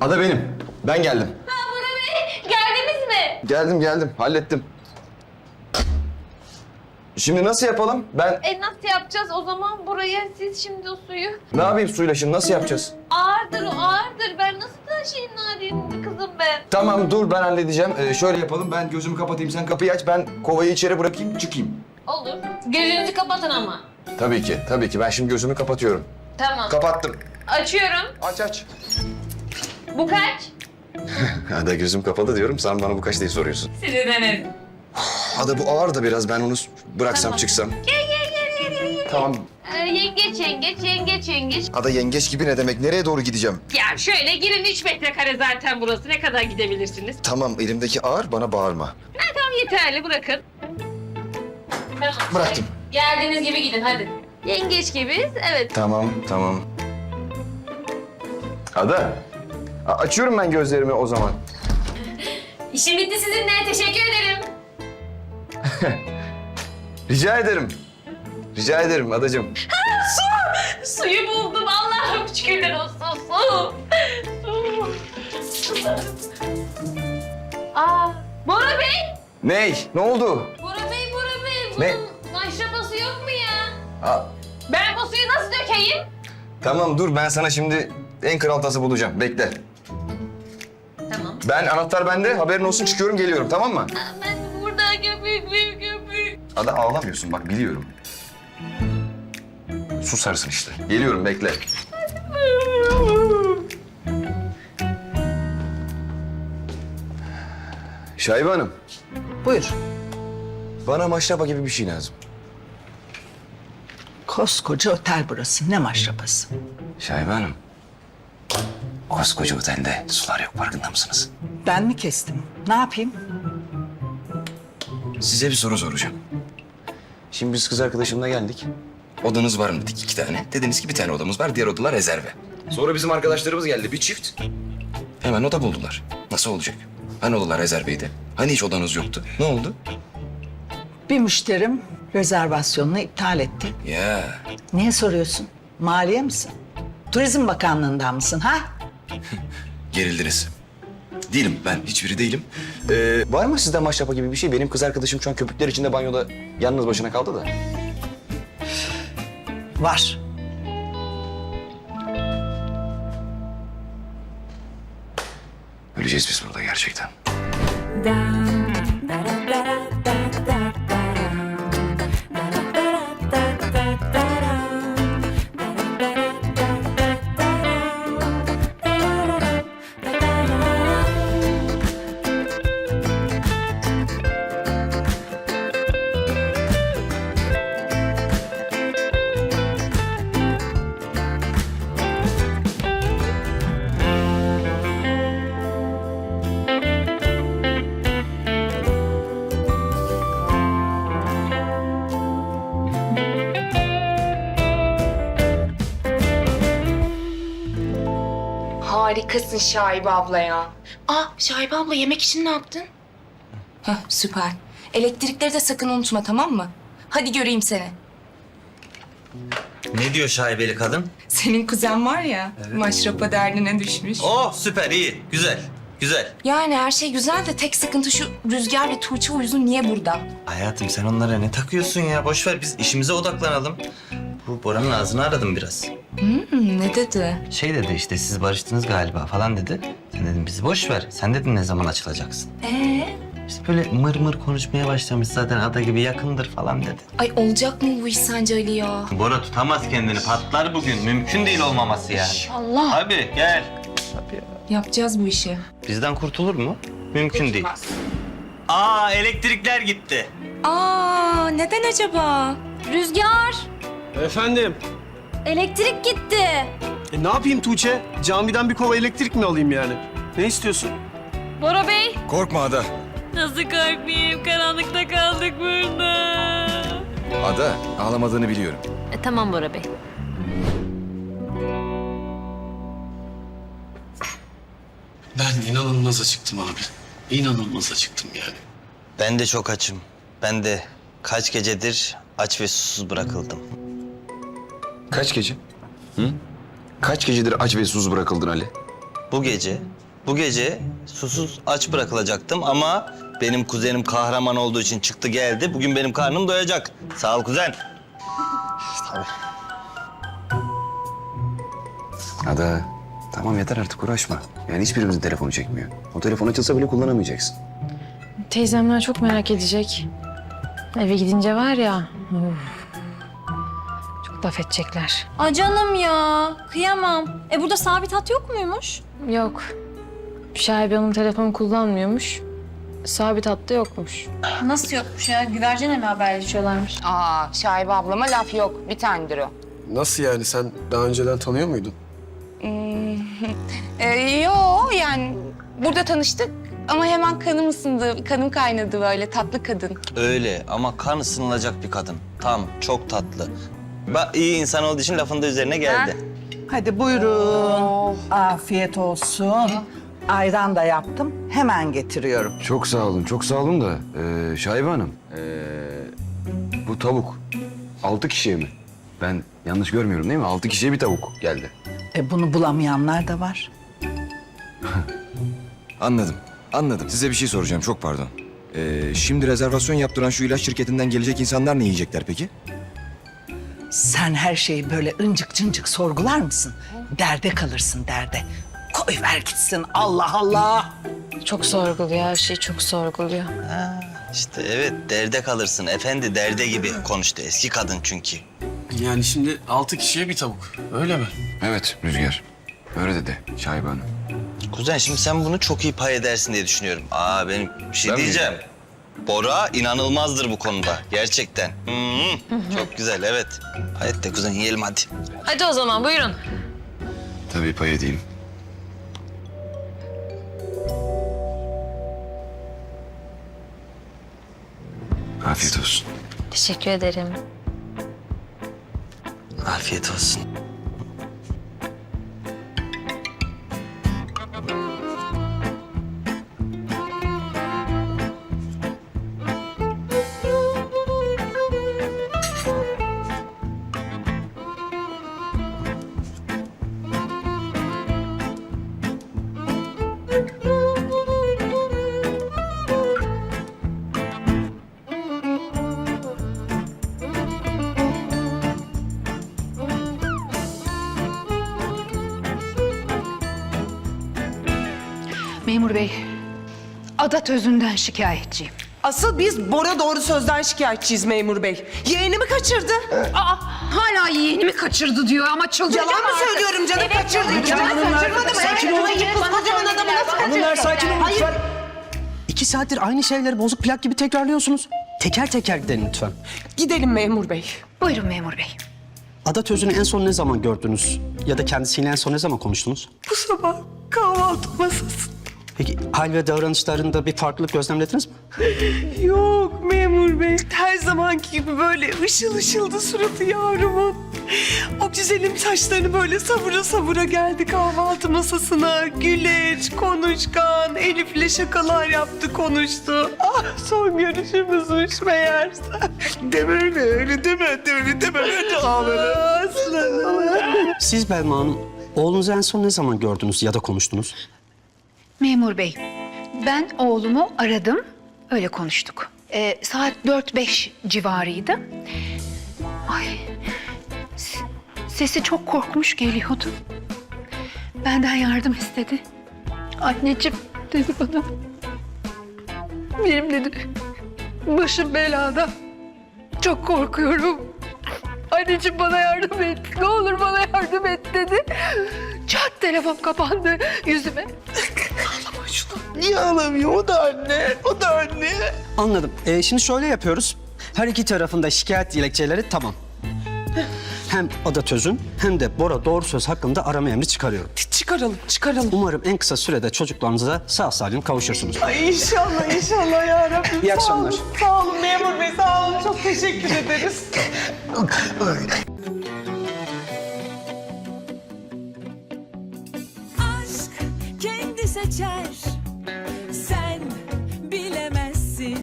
Ada benim. Ben geldim. Ha Bora Bey geldiniz mi? Geldim geldim. Hallettim. Şimdi nasıl yapalım? Ben E nasıl yapacağız o zaman buraya siz şimdi o suyu? ne yapayım suyla şimdi nasıl yapacağız? Ağırdır o ağırdır ben nasıl taşıyayım Nadine'in kızım ben? Tamam dur ben halledeceğim. Ee, şöyle yapalım. Ben gözümü kapatayım sen kapıyı aç. Ben kovayı içeri bırakayım çıkayım. Olur. Gözünüzü kapatın ama. Tabii ki tabii ki. Ben şimdi gözümü kapatıyorum. Tamam. Kapattım. Açıyorum. Aç aç. Bu kaç? Ada gözüm kapalı diyorum. Sen bana bu kaç diye soruyorsun. Sizi denerim. Ada bu ağır da biraz. Ben onu bıraksam Tamam. çıksam. Gel gel gel gel gel. gel. Tamam. Ee, yengeç yengeç yengeç yengeç. Ada yengeç gibi ne demek? Nereye doğru gideceğim? Ya şöyle girin 3 metrekare zaten burası. Ne kadar gidebilirsiniz? Tamam elimdeki ağır bana bağırma. Ha, tamam yeterli bırakın. Tamam. Bıraktım. Geldiğiniz gibi gidin hadi. Yengeç gibiyiz evet. Tamam tamam. Ada. A- Açıyorum ben gözlerimi o zaman. İşim bitti sizinle. Teşekkür ederim. Rica ederim. Rica ederim adacığım. Suyu buldum. Allah'ım şükürler olsun. Su. Su. Aa, Bora Bey. Ney? Ne oldu? Bora Bey, Bora Bey. Ne? Bunun maşrapası yok mu ya? Aa, Ben bu suyu nasıl dökeyim? tamam dur ben sana şimdi en kral tası bulacağım. Bekle. Ben anahtar bende. Haberin olsun çıkıyorum geliyorum tamam mı? Ben burada köpüklüyüm köpük. Ada ağlamıyorsun bak biliyorum. Susarsın işte. Geliyorum bekle. Şahibe Hanım. Buyur. Bana maşrapa gibi bir şey lazım. Koskoca otel burası. Ne maşrapası? Şahibe Hanım. Koskoca otelde sular yok farkında mısınız? Ben mi kestim? Ne yapayım? Size bir soru soracağım. Şimdi biz kız arkadaşımla geldik. Odanız var mı dedik iki tane. Dediniz ki bir tane odamız var, diğer odalar rezerve. Sonra bizim arkadaşlarımız geldi, bir çift. Hemen oda buldular. Nasıl olacak? Hani odalar rezerveydi? Hani hiç odanız yoktu? Ne oldu? Bir müşterim rezervasyonunu iptal etti. Ya Niye soruyorsun? Maliye misin? Turizm Bakanlığı'ndan mısın ha? gerildiniz. Değilim ben, hiçbiri değilim. Ee, var mı sizde maşrapa gibi bir şey? Benim kız arkadaşım şu an köpükler içinde banyoda yalnız başına kaldı da. Var. Öleceğiz biz burada gerçekten. Harikasın Şahibe abla ya. Aa Şahibe abla yemek için ne yaptın? Heh süper. Elektrikleri de sakın unutma tamam mı? Hadi göreyim seni. Ne diyor şaibeli kadın? Senin kuzen var ya maşrapa derdine düşmüş. Oh süper iyi güzel güzel. Yani her şey güzel de tek sıkıntı şu Rüzgar ve Tuğçe uyuzu niye burada? Hayatım sen onlara ne takıyorsun ya? Boş ver biz işimize odaklanalım. Bu Bora'nın ağzını aradım biraz. Hmm, ne dedi? Şey dedi işte siz barıştınız galiba falan dedi. Sen dedim bizi boş ver. Sen dedin ne zaman açılacaksın? Ee? İşte böyle mır mır konuşmaya başlamış zaten ada gibi yakındır falan dedi. Ay olacak mı bu iş sence Ali ya? Bora tutamaz kendini patlar bugün. Mümkün değil olmaması yani. Allah. Abi gel. Yapacağız bu işi. Bizden kurtulur mu? Mümkün değil. Aa elektrikler gitti. Aa neden acaba? Rüzgar, Efendim, elektrik gitti. e ne yapayım Tuğçe? Camiden bir kova elektrik mi alayım yani? Ne istiyorsun? Bora Bey. Korkma Ada. Nasıl korkmayayım? Karanlıkta kaldık burada. Ada ağlamadığını biliyorum. E, tamam Bora Bey. Ben inanılmaz acıktım abi. İnanılmaz acıktım yani. Ben de çok açım. Ben de kaç gecedir aç ve susuz bırakıldım. Kaç gece? Hı? Kaç gecedir aç ve susuz bırakıldın Ali? bu gece, bu gece susuz aç bırakılacaktım ama benim kuzenim kahraman olduğu için çıktı geldi. Bugün benim karnım doyacak. Sağ ol kuzen. Tabii. Ada tamam yeter artık uğraşma. Yani hiçbirimizin telefonu çekmiyor. O telefon açılsa bile kullanamayacaksın. Teyzemler çok merak edecek. Eve gidince var ya. uf, çok laf edecekler. Aa canım ya. Kıyamam. E burada sabit hat yok muymuş? Yok. Şahibe Hanım telefon kullanmıyormuş. Sabit hatta yokmuş. Nasıl yokmuş ya? Güvercine mi haberleşiyorlarmış? Aa Şahibe ablama laf yok. Bir tanedir o. Nasıl yani sen daha önceden tanıyor muydun? Ee, yo yani burada tanıştık ama hemen kanım ısındı, kanım kaynadı böyle tatlı kadın. Öyle ama kan ısınılacak bir kadın. Tam çok tatlı. Bak iyi insan olduğu için lafın da üzerine geldi. Hadi buyurun. Afiyet olsun. Ayran da yaptım. Hemen getiriyorum. Çok sağ olun, çok sağ olun da ee, Şahibe Hanım, ee, bu tavuk altı kişiye mi? Ben yanlış görmüyorum değil mi? Altı kişiye bir tavuk geldi. E bunu bulamayanlar da var. Anladım, anladım. Size bir şey soracağım, çok pardon. Ee, şimdi rezervasyon yaptıran şu ilaç şirketinden gelecek insanlar ne yiyecekler peki? Sen her şeyi böyle ıncık cıncık sorgular mısın? Derde kalırsın derde. Koy ver gitsin Allah Allah. Çok sorguluyor her şeyi çok sorguluyor. İşte evet derde kalırsın. Efendi derde gibi konuştu. Eski kadın çünkü. Yani şimdi altı kişiye bir tavuk. Öyle mi? Evet, Rüzgar. Öyle dedi Şahibe Hanım. Kuzen şimdi sen bunu çok iyi pay edersin diye düşünüyorum. Aa benim bir şey Ben mi? diyeceğim. Bora inanılmazdır bu konuda. Gerçekten. Hı. Çok güzel evet. Pay et de kuzen yiyelim hadi. Hadi o zaman buyurun. Tabii pay edeyim. Afiyet olsun. Teşekkür ederim. Afiyet olsun. Memur bey, Adat Özü'nden şikayetçiyim. Asıl biz Bora doğru sözden şikayetçiyiz memur bey. Yeğenimi kaçırdı. Aa, hala yeğenimi kaçırdı diyor ama çıldıracağım Yalan mı artık. söylüyorum canım? kaçırdı. Canım kaçırmadı mı? sakin olun. Koskocaman adamı nasıl kaçırdı? Hanımlar sakin olun Hayır. lütfen. İki saattir aynı şeyleri bozuk plak gibi tekrarlıyorsunuz. Teker teker gidelim lütfen. Gidelim memur bey. Buyurun memur bey. Adat Özü'nü en son ne zaman gördünüz? Ya da kendisiyle en son ne zaman konuştunuz? Bu sabah kahvaltı masası. Peki hal ve davranışlarında bir farklılık gözlemlediniz mi? Yok memur bey. Her zamanki gibi böyle ışıl ışıldı suratı yavrumun. O güzelim saçlarını böyle savura savura geldi kahvaltı masasına. Güleç, konuşkan, Elif'le şakalar yaptı, konuştu. Ah son görüşümüzmüş meğerse. Deme öyle, öyle deme, öyle deme. Öyle Aslanım. Siz Belma Hanım, oğlunuzu en son ne zaman gördünüz ya da konuştunuz? Memur bey, ben oğlumu aradım, öyle konuştuk. Ee, saat dört beş civarıydı. Ay, sesi çok korkmuş geliyordu. Benden yardım istedi. Anneciğim dedi bana. Benim dedi, başım belada. Çok korkuyorum. Anneciğim bana yardım et. Ne olur bana yardım et dedi. Çat telefon kapandı yüzüme. Niye ağlamıyor? O da anne, o da anne. Anladım. Ee, şimdi şöyle yapıyoruz. Her iki tarafında şikayet dilekçeleri tamam. Hem Adat Özün hem de Bora Doğru Söz hakkında arama emri çıkarıyorum. Çıkaralım, çıkaralım. Umarım en kısa sürede çocuklarınıza sağ salim kavuşursunuz. Ay inşallah, inşallah ya Rabbim. İyi akşamlar. Sağ olun, sağ olun memur bey, sağ olun. Çok teşekkür ederiz. 在。